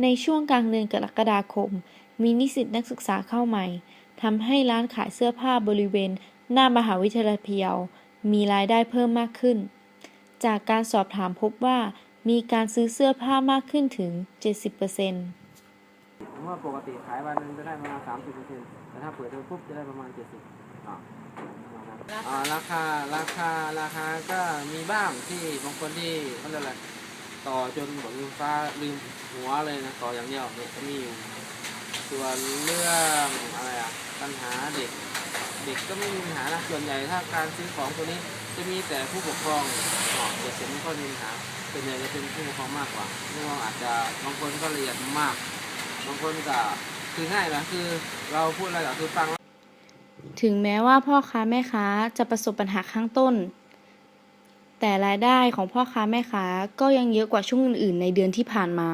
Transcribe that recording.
ในช่วงกลางเดือนกรกฎาคม มีนิสิตนักศึกษาเข้าใหม่ทำให้ร้านขายเสื้อผ้าบริเวณ หน้ามหาวิทยาลัยพะเยา มีรายได้เพิ่มมากขึ้น จากการสอบถามพบว่ามีการซื้อเสื้อผ้ามากขึ้นถึง 70%ผมว่าปกติขายวันหนึงจะได้ประมาณสามสิบเปอร์เซ็นต์แต่ถ้าเปิดเทอมปุ๊บจะได้ประมาณเจ็ดสิบราณนั้นอ่าราคา ราคา ราคา ก็มีบ้างที่บางคนที่เขาเรียกอะไร ต่อจนหมดลืมฟ้าลืมหัวเลยนะต่ออย่างเดียวเนี่ยก็มีอยู่ส่วนเรื่องอะไรอะปัญหาเด็ก เด็กก็ไม่มีปัญหานะส่วนใหญ่ถ้าการซื้อของตัวนี้จะมีแต่ผู้ปกครองอ๋อเด็กเสร็จไม่ค่อยมีปัญหาส่วนใหญ่จะเป็นผู้ปกครองมากกว่าผู้ปกครองอาจจะบางคนก็ละเอียดมากบางคนก็คือง่ายนะคือเราพูดอะไรก็คือฟังถึงแม้ว่าพ่อค้าแม่ค้าจะประสบปัญหาข้างต้น แต่รายได้ของพ่อค้าแม่ค้าก็ยังเยอะกว่าช่วงอื่น ๆ ในเดือนที่ผ่านมา